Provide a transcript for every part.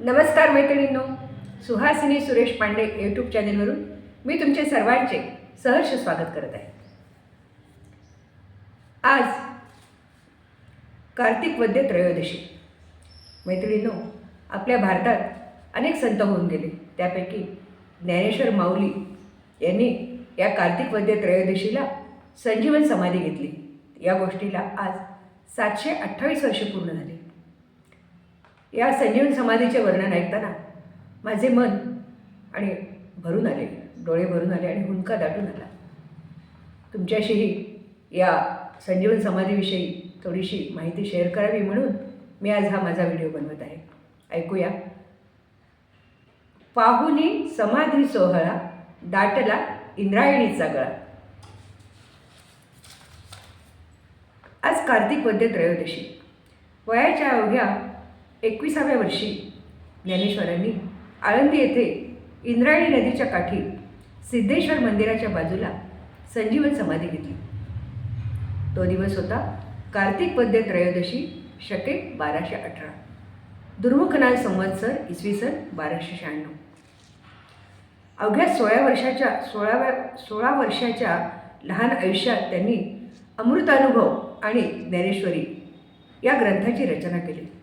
नमस्कार मैत्रिणींनो सुहासिनी सुरेश पांडे यूट्यूब चॅनेलवरून मी तुमचे सर्वांचे सहर्ष स्वागत करत आहे. आज कार्तिक वद्य त्रयोदशी. मैत्रिणींनो आपल्या भारतात अनेक संत होऊन गेले. त्यापैकी ज्ञानेश्वर माऊली यांनी या कार्तिक वद्य त्रयोदशीला संजीवन समाधी घेतली. या गोष्टीला आज सातशे अठ्ठावीस वर्षे पूर्ण झाली. या संजीवन समाधीचे वर्णन ऐकताना माझे मन आणि भरून आले डोळे भरून आले आणि हुंका दाटून आला. तुमच्याशीही या संजीवन समाधीविषयी थोडीशी माहिती शेअर करावी म्हणून मी आज हा माझा व्हिडिओ बनवत आहे. ऐकूया. पाहुनी समाधी सोहळा दाटला इंद्रायणीचा गळा. आज कार्तिक वद्य त्रयोदशी. वयाच्या अवघ्या एकविसाव्या वर्षी ज्ञानेश्वरांनी आळंदी येथे इंद्रायणी नदीच्या काठी सिद्धेश्वर मंदिराच्या बाजूला संजीवन समाधी घेतली. तो दिवस होता कार्तिक पद्य त्रयोदशी शके बाराशे अठरा. दुर्मुखनाथ संवत्सर इसवी सन बाराशे शहाण्णव. अवघ्या सोळा वर्षाच्या सोळाव्या सोळा वर्षाच्या लहान आयुष्यात त्यांनी अमृतानुभव आणि ज्ञानेश्वरी या ग्रंथाची रचना केली.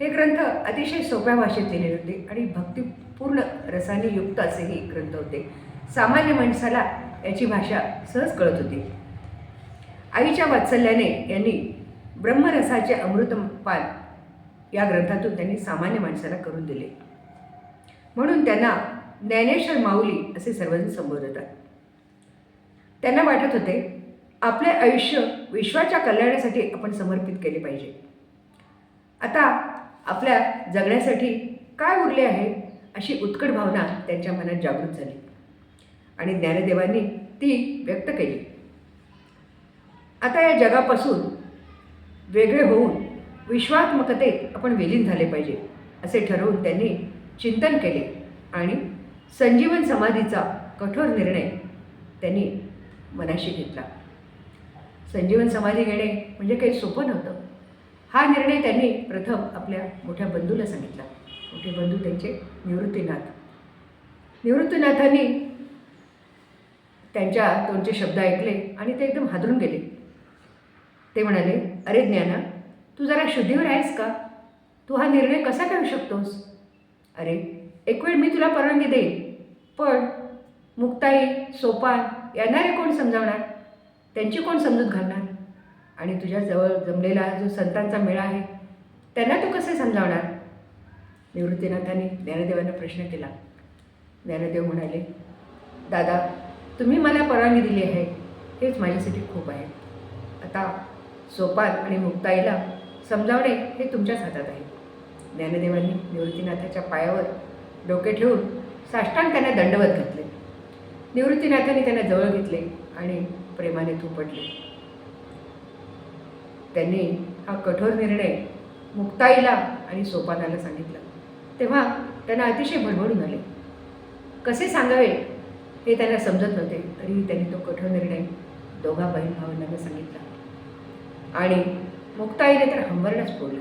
हे ग्रंथ अतिशय सोप्या भाषेत लिहिलेले होते आणि भक्तिपूर्ण रसाने युक्त असेही ग्रंथ होते. सामान्य माणसाला याची भाषा सहज कळत होती. आईच्या वात्सल्याने यांनी ब्रह्मरसाचे अमृतपान या ग्रंथातून त्यांनी सामान्य माणसाला करून दिले. म्हणून त्यांना ज्ञानेश्वर माऊली असे सर्वजण संबोधतात. त्यांना वाटत होते आपले आयुष्य विश्वाच्या कल्याणासाठी आपण समर्पित केले पाहिजे. आता आपल्या जगण्यासाठी काय उरले आहे अशी उत्कट भावना त्यांच्या मनात जागृत झाली. आणि ज्ञानदेवांनी ती व्यक्त केली. आता या जगापासून वेगळे होऊन विश्वात्मकतेत आपण विलीन झाले पाहिजे असे ठरवून त्यांनी चिंतन केले आणि संजीवन समाधीचा कठोर निर्णय त्यांनी मनाशी घेतला. संजीवन समाधी घेणे म्हणजे काही सोपं नव्हतं. हा निर्णय त्यांनी प्रथम आपल्या मोठ्या बंधूला सांगितला. मोठे बंधू त्यांचे निवृत्तीनाथ. निवृत्तीनाथांनी त्यांच्या दोनचे शब्द ऐकले आणि ते एकदम हादरून गेले. ते म्हणाले अरे ज्ञाना तू जरा शुद्धीवर आहेस का? तू हा निर्णय कसा घेऊ शकतोस? अरे एक वेळ मी तुला परवानगी देईन पण मुक्ताई सोपान येणारे कोण समजावणार? त्यांची कोण समजूत घालणार? आणि तुझ्याजवळ जमलेला जो संतांचा मेळा आहे त्यांना तू कसे समजावणार? निवृत्तीनाथांनी ज्ञानदेवांना प्रश्न केला. ज्ञानदेव म्हणाले दादा तुम्ही मला परवानगी दिली आहे. हेच माझ्यासाठी खूप आहे. आता सोपान आणि मुक्ताईला समजावणे हे तुमच्याच हातात आहे. ज्ञानदेवांनी निवृत्तीनाथाच्या पायावर डोके ठेवून साष्टांग त्यांना दंडवत घातले. निवृत्तीनाथांनी त्यांना जवळ घेतले आणि प्रेमाने थुपटले. त्यांनी हा कठोर निर्णय मुक्ताईला आणि सोपानाला सांगितला. तेव्हा त्यांना अतिशय भडभडून आले. कसे सांगावे हे त्यांना समजत नव्हते तरीही त्यांनी तो कठोर निर्णय दोघा बहीण भावंडांना सांगितला. आणि मुक्ताईने तर हंबरडाच फोडला.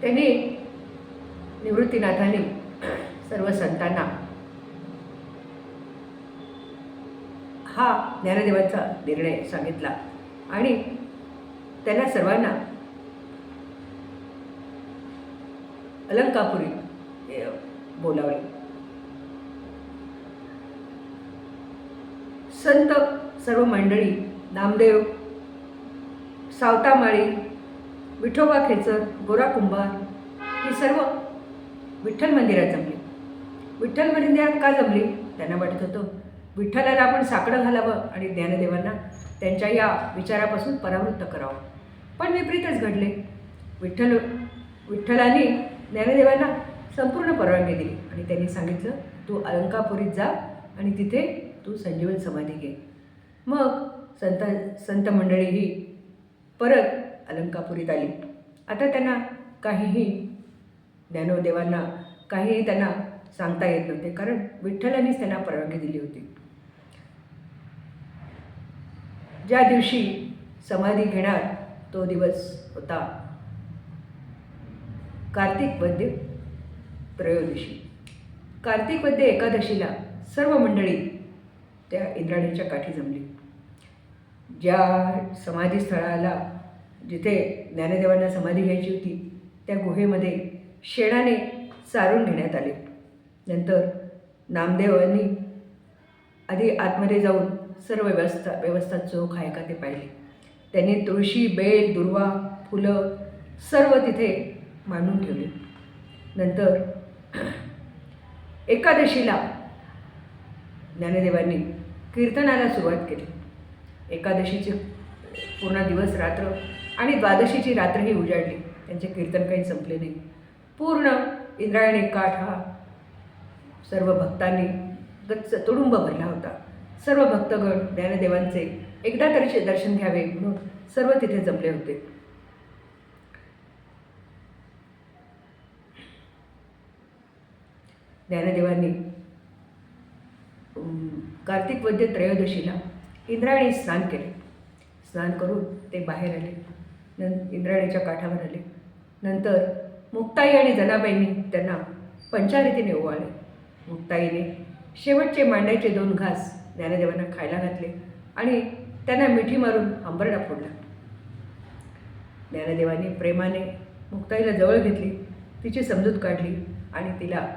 त्यांनी निवृत्तीनाथाने सर्व संतांना हा ज्ञानदेवांचा निर्णय सांगितला. आणि त्यांना सर्वांना अलंकापुरी बोलावले. संत सर्व मंडळी नामदेव सावतामाळी विठोबा खेचर गोरा कुंभार ही सर्व विठ्ठल मंदिरात जमली. विठ्ठल मंदिरात का जमली? त्यांना वाटत होतं. विठ्ठलाला आपण साकडं घालावं आणि ज्ञानदेवांना त्यांच्या या विचारापासून परावृत्त करावं. पण विपरीतच घडले. विठ्ठल विठ्ठलाने ज्ञानदेवांना संपूर्ण परवानगी दिली आणि त्यांनी सांगितलं तू अलंकापुरीत जा आणि तिथे तू संजीवन समाधी घे. मग संत संत मंडळी ही परत अलंकापुरीत आली. आता त्यांना काहीही ज्ञानदेवांना काहीही त्यांना सांगता येत नव्हते कारण विठ्ठलानेच त्यांना परवानगी दिली होती. ज्या दिवशी समाधी घेणार तो दिवस होता कार्तिक वद्य त्रयोदशी. कार्तिक वद्य एकादशीला सर्व मंडळी त्या इंद्राणीच्या काठी जमली. ज्या समाधीस्थळाला जिथे ज्ञानदेवांना समाधी घ्यायची होती त्या गुहेमध्ये शेणाने चारून घेण्यात आले. नंतर नामदेवांनी आधी आतमध्ये जाऊन सर्व व्यवस्था व्यवस्था चोख आहे का ते पाहिले. त्यांनी तुळशी बेल दुर्वा फुलं सर्व तिथे मांडून ठेवले. नंतर एकादशीला ज्ञानदेवांनी कीर्तनाला सुरुवात केली. एकादशीचे पूर्ण दिवस रात्र आणि द्वादशीची रात्रही उजाडली. त्यांचे कीर्तन काही संपले नाही. पूर्ण इंद्रायणी काठ हा सर्व भक्तांनी गच्च तुडुंब भरला होता. सर्व भक्तगण ज्ञानदेवांचे एकदा तरीचे दर्शन घ्यावे म्हणून सर्व तिथे जमले होते. ज्ञानदेवांनी कार्तिक वद्य त्रयोदशीला इंद्रायणी स्नान केले. स्नान करून ते बाहेर आले. नं इंद्रायणीच्या काठावर आले. नंतर मुक्ताई आणि जनाबाईंनी त्यांना पंचारीतीने ओवाळले. मुक्ताईने शेवटचे मांड्याचे दोन घास ज्ञानदेवांना खायला घातले आणि त्यांना मिठी मारून अंबरडा फोडला. ज्ञानदेवांनी प्रेमाने मुक्ताईला जवळ घेतली तिची समजूत काढली आणि तिला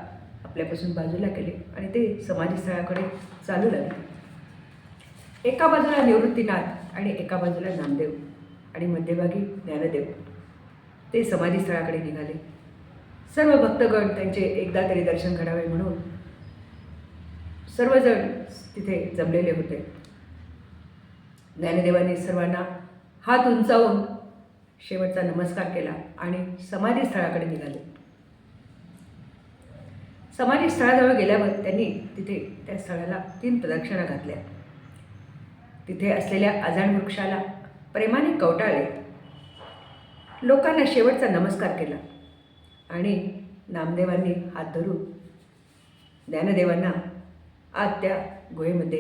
आपल्यापासून बाजूला केले आणि ते समाधीस्थळाकडे चालू लागले. एका बाजूला निवृत्तीनाथ आणि एका बाजूला नामदेव आणि मध्यभागी ज्ञानदेव. ते समाधीस्थळाकडे निघाले. सर्व भक्तगण त्यांचे एकदा तरी दर्शन घडावे म्हणून सर्वजण तिथे जमलेले होते. ज्ञानदेवांनी सर्वांना हात उंचावून शेवटचा नमस्कार केला आणि समाधीस्थळाकडे निघाले. समाधी स्थळाजवळ गेल्यावर त्यांनी तिथे त्या स्थळाला तीन प्रदक्षिणा घातल्या. तिथे असलेल्या अजाण वृक्षाला प्रेमाने कवटाळले. लोकांना शेवटचा नमस्कार केला आणि नामदेवांनी हात धरून ज्ञानदेवांना आत त्या गुहेमध्ये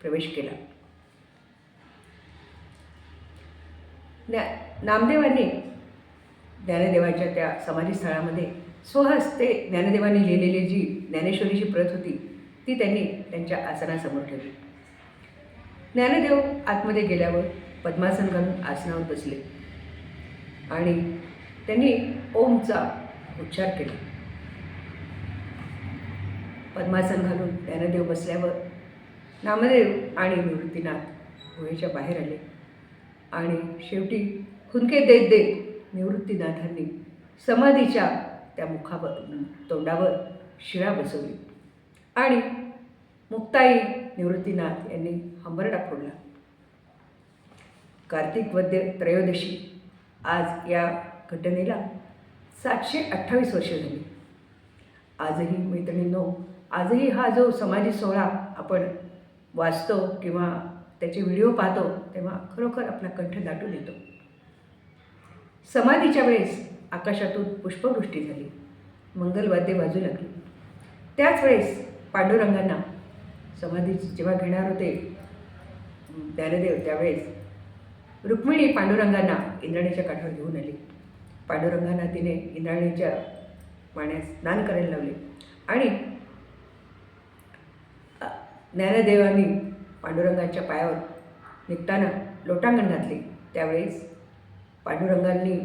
प्रवेश केला. ज्ञा नामदेवांनी ज्ञानदेवाच्या त्या समाधीस्थळामध्ये स्वहस्ते ज्ञानदेवांनी लिहिलेली जी ज्ञानेश्वरीची प्रत होती ती त्यांनी त्यांच्या आसनासमोर ठेवली. ज्ञानदेव आतमध्ये गेल्यावर पद्मासन घालून आसनावर बसले आणि त्यांनी ओमचा उच्चार केला. पद्मासन घालून ज्ञानदेव बसल्यावर नामदेव आणि निवृत्तीनाथ गुहेच्या बाहेर आले. आणि शेवटी हुंदके देत देत निवृत्तीनाथांनी समाधीच्या त्या मुखावर तोंडावर शिळा बसवली. आणि मुक्ताई निवृत्तीनाथ यांनी हंबरडा फोडला. कार्तिक वद्य त्रयोदशी आज या घटनेला सातशे अठ्ठावीस वर्ष झाली. आजही मैत्रिणींनो आजही हा जो समाधी सोहळा आपण वाचतो किंवा त्याचे व्हिडिओ पाहतो तेव्हा खरोखर आपला कंठ दाटून येतो. समाधीच्या वेळेस आकाशातून पुष्पवृष्टी झाली. मंगलवाद्य बाजू लागली. त्याच वेळेस पांडुरंगांना समाधी जेव्हा घेणार होते ज्ञानदेव त्यावेळेस रुक्मिणी पांडुरंगांना इंद्राणीच्या काठावर घेऊन आली. पांडुरंगांना तिने इंद्राणीच्या पाण्यात स्नान करायला लावले. आणि ज्ञानदेवांनी पांडुरंगाच्या पायावर निघताना लोटांगण घातले. त्यावेळेस पांडुरंगांनी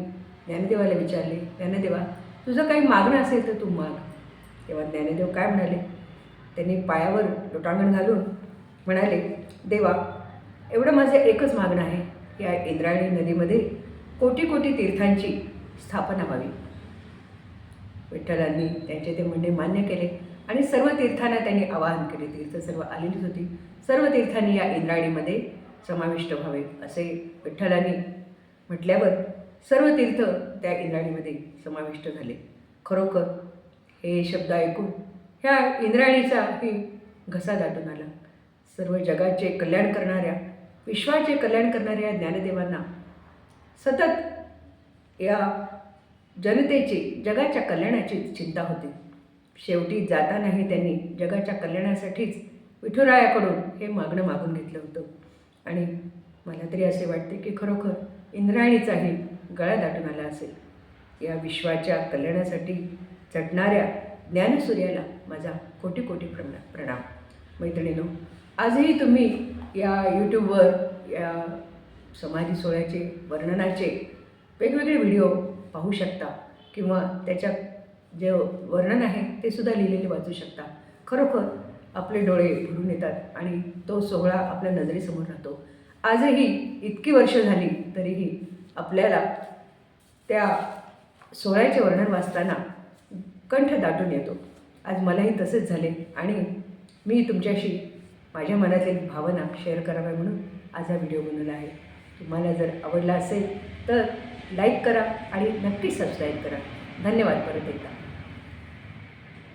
ज्ञानदेवाला विचारले ज्ञानदेवा तुझं काही मागणं असेल तर तू माग. तेव्हा ज्ञानदेव काय म्हणाले? त्यांनी पायावर लोटांगण घालून म्हणाले देवा एवढं माझं एकच मागणं आहे. की या इंद्रायणी नदीमध्ये कोटी कोटी तीर्थांची स्थापना व्हावी. विठ्ठलांनी त्यांचे ते म्हणणे मान्य केले. आणि सर्व तीर्थांना त्यांनी आवाहन केले. तीर्थ सर्व आलेलीच होती. सर्व तीर्थांनी या इंद्रायणीमध्ये समाविष्ट व्हावे असे विठ्ठलांनी म्हटल्यावर सर्व तीर्थ त्या इंद्रायणीमध्ये समाविष्ट झाले. खरोखर हे शब्द ऐकून ह्या इंद्रायणीचाही घसा दाटून आला. सर्व जगाचे कल्याण करणाऱ्या विश्वाचे कल्याण करणाऱ्या ज्ञानदेवांना सतत या जनतेची जगाच्या कल्याणाची चिंता होती. शेवटी जातानाही त्यांनी जगाच्या कल्याणासाठीच विठुरायाकडून हे मागणं मागून घेतलं होतं. आणि मला तरी असे वाटते की खरोखर इंद्रायणीचाही गळा दाटून आला असेल. या विश्वाच्या कल्याणासाठी चढणाऱ्या ज्ञानसूर्याला माझा कोटी कोटी प्रणा प्रणाम. मैत्रिणीनो आजही तुम्ही या यूट्यूबवर या समाधी सोहळ्याचे वर्णनाचे वेगवेगळे व्हिडिओ पाहू शकता किंवा त्याच्या जे वर्णन आहे ते सुद्धा लिहिलेले वाचू शकता. खरोखर आपले डोळे भरून येतात आणि तो सोहळा आपल्या नजरेसमोर राहतो. आजही इतकी वर्ष झाली तरीही आपल्याला त्या सोहळ्याचे वर्णन वाचताना कंठ दाटून येतो. आज मलाही तसेच झाले आणि मी तुमच्याशी माझ्या मनातील भावना शेअर कराव्या म्हणून आज हा व्हिडिओ बनवला आहे. तुम्हाला जर आवडला असेल तर लाईक करा आणि नक्की सबस्क्राईब करा. धन्यवाद परत एकदा.